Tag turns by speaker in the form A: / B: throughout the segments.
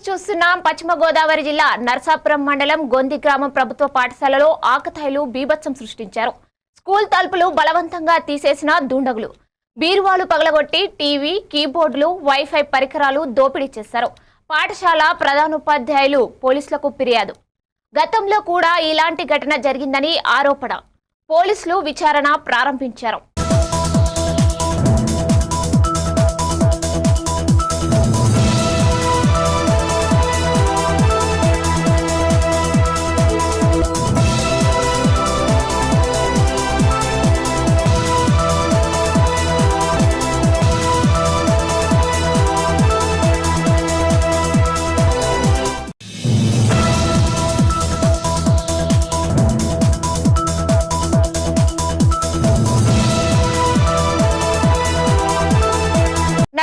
A: చూస్తున్నాం. పశ్చిమ గోదావరి జిల్లా నర్సాపురం మండలం గొంది గ్రామం ప్రభుత్వ పాఠశాలలో ఆకతాయిలు బీభత్సం సృష్టించారు. స్కూల్ తలుపులు బలవంతంగా తీసేసిన దుండగులు. బీరువాలు పగలగొట్టి టీవీ కీబోర్డులు వైఫై పరికరాలు దోపిడీ చేశారు. పాఠశాల ప్రధానోపాధ్యాయులు పోలీసులకు ఫిర్యాదు. గతంలో కూడా ఇలాంటి ఘటన జరిగిందని ఆరోపణ. పోలీసులు విచారణ ప్రారంభించారు.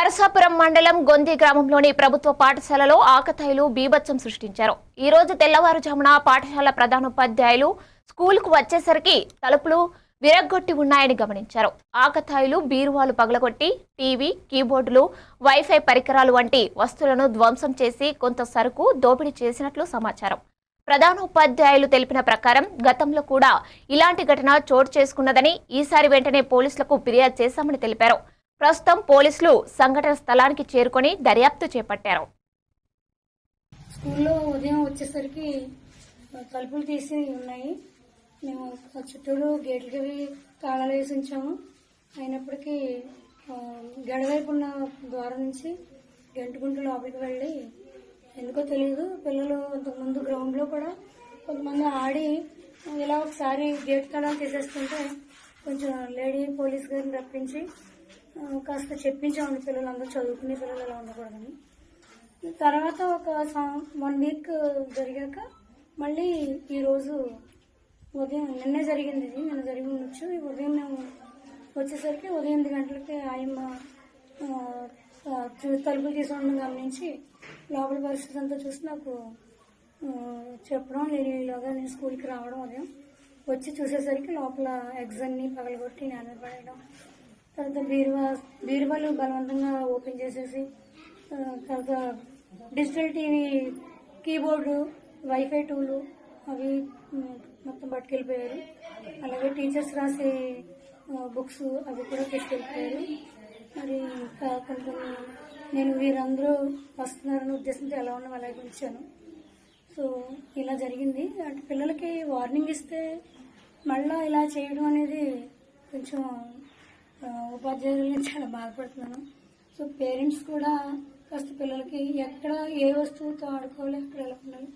A: నరసాపురం మండలం గొంది గ్రామంలోని ప్రభుత్వ పాఠశాలలో ఆకతాయిలు బీభత్సం సృష్టించారు. ఈ రోజు తెల్లవారుజామున పాఠశాల ప్రధానోపాధ్యాయులు స్కూల్కు వచ్చేసరికి తలుపులు విరగ్గొట్టి ఉన్నాయని గమనించారు. ఆకతాయిలు బీరువాలు పగలగొట్టి టీవీ కీబోర్డులు వైఫై పరికరాలు వంటి వస్తువులను ధ్వంసం చేసి కొంత సరుకు దోపిడీ చేసినట్లు సమాచారం. ప్రధానోపాధ్యాయులు తెలిపిన ప్రకారం గతంలో కూడా ఇలాంటి ఘటన చోటు చేసుకున్నదని ఈసారి వెంటనే పోలీసులకు ఫిర్యాదు చేశామని తెలిపారు. ప్రస్తుతం పోలీసులు సంఘటన స్థలానికి చేరుకొని దర్యాప్తు చేపట్టారు.
B: స్కూల్లో ఉదయం వచ్చేసరికి తలుపులు తీసి ఉన్నాయి. మేము చుట్టూరు గేట్లకి తాళాలు వేసి ఉంచాము. అయినప్పటికీ గడవైపు ఉన్న ద్వారం నుంచి గంటుకుంటూ లోపలికి వెళ్ళి ఎందుకో తెలియదు. పిల్లలు ఇంతకుముందు గ్రౌండ్లో కూడా కొంతమంది ఆడి ఇలా ఒకసారి గేట్ తాళాలు తీసేస్తుంటే కొంచెం లేడీ పోలీస్ గారిని రప్పించి కాస్త చెప్పించామండి పిల్లలందరూ చదువుకునే పిల్లలు ఎలా ఉండకూడదని. తర్వాత ఒక వన్ వీక్ జరిగాక మళ్ళీ ఈరోజు ఉదయం నిన్నే జరిగింది ఇది నిన్న జరిగి ఉండొచ్చు. ఈ ఉదయం మేము వచ్చేసరికి ఉదయం ఎనిమిది గంటలకి ఆయమ్మ తలుపులు తీసుకోవడం గమనించి లోపల పరిస్థితి అంతా చూసి నాకు చెప్పడం నేను ఈలోగా నేను స్కూల్కి రావడం ఉదయం. వచ్చి చూసేసరికి లోపల ఎగ్స్ పగలగొట్టి నేను పడేయడం. తర్వాత బీరువా బీరువాలు బలవంతంగా ఓపెన్ చేసేసి తర్వాత డిజిటల్ టీవీ కీబోర్డు వైఫై టూలు అవి మొత్తం పట్టుకెళ్ళిపోయారు. అలాగే టీచర్స్ రాసే బుక్స్ అవి కూడా తీసుకెళ్ళిపోయారు. మరి ఇంకా కొంచెం నేను వీరందరూ వస్తున్నారని ఉద్దేశంతో ఎలా ఉన్నాం అలాగే ఉంచాను సో ఇలా జరిగింది. అంటే పిల్లలకి వార్నింగ్ ఇస్తే మళ్ళా ఇలా చేయడం అనేది కొంచెం ఉపాధ్యాయులు చాలా బాధపడుతున్నాను. సో పేరెంట్స్ కూడా కాస్త పిల్లలకి ఎక్కడ ఏ వస్తువుతో ఆడుకోవాలి ఎక్కడ ఎలా ఉండాలి